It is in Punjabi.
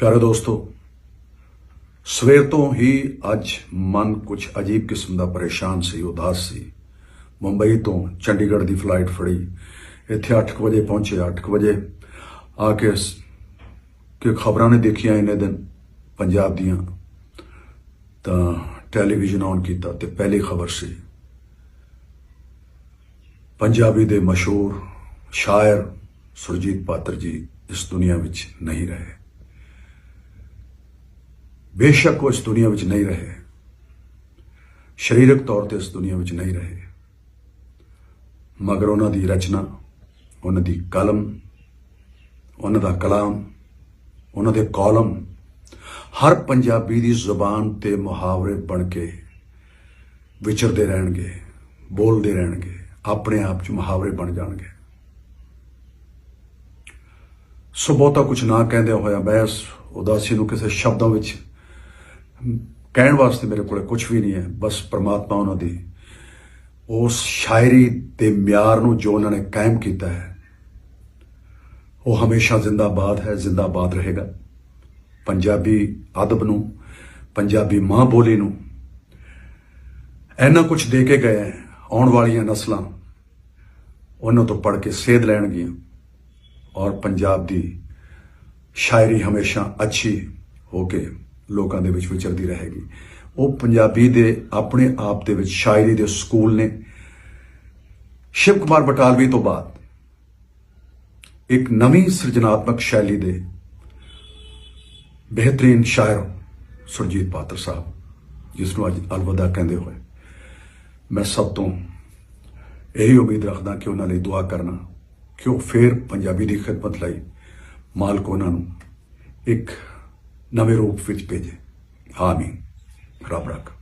ਪਿਆਰੇ ਦੋਸਤੋ, ਸਵੇਰ ਤੋਂ ਹੀ ਅੱਜ ਮਨ ਕੁਝ ਅਜੀਬ ਕਿਸਮ ਦਾ ਪਰੇਸ਼ਾਨ ਸੀ, ਉਦਾਸ ਸੀ। ਮੁੰਬਈ ਤੋਂ ਚੰਡੀਗੜ੍ਹ ਦੀ ਫਲਾਈਟ ਫੜੀ। ਇੱਥੇ 8 ਵਜੇ ਪਹੁੰਚੇ 8 ਵਜੇ ਆ ਕੇ ਕਿ ਖਬਰਾਂ ਨੇ ਦੇਖੀਆਂ ਇਹਨੇ ਦਿਨ ਪੰਜਾਬ ਦੀਆਂ। ਤਾਂ ਟੈਲੀਵਿਜ਼ਨ ਔਨ ਕੀਤਾ ਤੇ ਪਹਿਲੀ ਖਬਰ ਸੀ, ਪੰਜਾਬੀ ਦੇ ਮਸ਼ਹੂਰ ਸ਼ਾਇਰ ਸੁਰਜੀਤ ਪਾਤਰ ਜੀ ਇਸ ਦੁਨੀਆ ਵਿੱਚ ਨਹੀਂ ਰਹੇ। ਬੇਸ਼ੱਕ ਉਹ ਇਸ ਦੁਨੀਆ ਵਿੱਚ ਨਹੀਂ ਰਹੇ। ਸਰੀਰਕ ਤੌਰ ਤੇ ਇਸ ਦੁਨੀਆ ਵਿੱਚ ਨਹੀਂ ਰਹੇ। ਮਗਰ ਉਹਨਾਂ ਦੀ ਰਚਨਾ, ਉਹਨਾਂ ਦੀ ਕਲਮ, ਉਹਨਾਂ ਦਾ ਕਲਾਮ, ਉਹਨਾਂ ਦੇ ਕਾਲਮ, ਹਰ ਪੰਜਾਬੀ ਦੀ ਜ਼ੁਬਾਨ ਤੇ ਮੁਹਾਵਰੇ ਬਣ ਕੇ ਵਿਚਰਦੇ ਰਹਿਣਗੇ, ਬੋਲਦੇ ਰਹਿਣਗੇ, ਆਪਣੇ ਆਪ 'ਚ ਮੁਹਾਵਰੇ ਬਣ ਜਾਣਗੇ। ਸੋ ਬਹੁਤਾ ਕੁਝ ਨਾ ਕਹਿੰਦੇ ਹੋਇਆ ਮੈਂ ਉਦਾਸੀ ਨੂੰ ਕਿਸੇ ਸ਼ਬਦਾਂ ਵਿੱਚ ਕਹਿਣ ਵਾਸਤੇ ਮੇਰੇ ਕੋਲੇ ਕੁਝ ਵੀ ਨਹੀਂ ਹੈ, ਬਸ ਪ੍ਰਮਾਤਮਾ ਉਹਨਾਂ ਦੀ। ਉਸ ਸ਼ਾਇਰੀ ਦੇ ਮਿਆਰ ਨੂੰ ਜੋ ਉਹਨਾਂ ਨੇ ਕਾਇਮ ਕੀਤਾ ਹੈ, ਉਹ ਹਮੇਸ਼ਾ ਜ਼ਿੰਦਾਬਾਦ ਹੈ, ਜ਼ਿੰਦਾਬਾਦ ਰਹੇਗਾ। ਪੰਜਾਬੀ ਅਦਬ ਨੂੰ, ਪੰਜਾਬੀ ਮਾਂ ਬੋਲੀ ਨੂੰ ਇੰਨਾ ਕੁਝ ਦੇ ਕੇ ਗਏ ਆਉਣ ਵਾਲੀਆਂ ਨਸਲਾਂ, ਉਹਨਾਂ ਤੋਂ ਪੜ੍ਹ ਕੇ ਸੇਧ ਲੈਣਗੀਆਂ। ਔਰ ਪੰਜਾਬ ਦੀ ਸ਼ਾਇਰੀ ਹਮੇਸ਼ਾ ਅੱਛੀ ਹੋ ਕੇ ਲੋਕਾਂ ਦੇ ਵਿੱਚ ਵਿਚਰਦੀ ਰਹੇਗੀ। ਉਹ ਪੰਜਾਬੀ ਦੇ ਆਪਣੇ ਆਪ ਦੇ ਵਿੱਚ ਸ਼ਾਇਰੀ ਦੇ ਸਕੂਲ ਨੇ। ਸ਼ਿਵ ਕੁਮਾਰ ਬਟਾਲਵੀ ਤੋਂ ਬਾਅਦ ਇੱਕ ਨਵੀਂ ਸਿਰਜਣਾਤਮਕ ਸ਼ੈਲੀ ਦੇ ਬਿਹਤਰੀਨ ਸ਼ਾਇਰ ਸੁਰਜੀਤ ਪਾਤਰ ਸਾਹਿਬ, ਜਿਸ ਨੂੰ ਅੱਜ ਅਲਵਿਦਾ ਕਹਿੰਦੇ ਹੋਏ ਮੈਂ ਸਭ ਤੋਂ ਇਹੀ ਉਮੀਦ ਰੱਖਦਾ ਕਿ ਉਹਨਾਂ ਲਈ ਦੁਆ ਕਰਨਾ, ਕਿ ਉਹ ਫੇਰ ਪੰਜਾਬੀ ਦੀ ਖਿਦਮਤ ਲਈ ਮਾਲਕ ਉਹਨਾਂ ਨੂੰ ਇੱਕ ਨਵੇਂ ਰੂਪ ਵਿੱਚ ਭੇਜੇ ਆਮੀਨ ਰੱਬ ਰੱਖ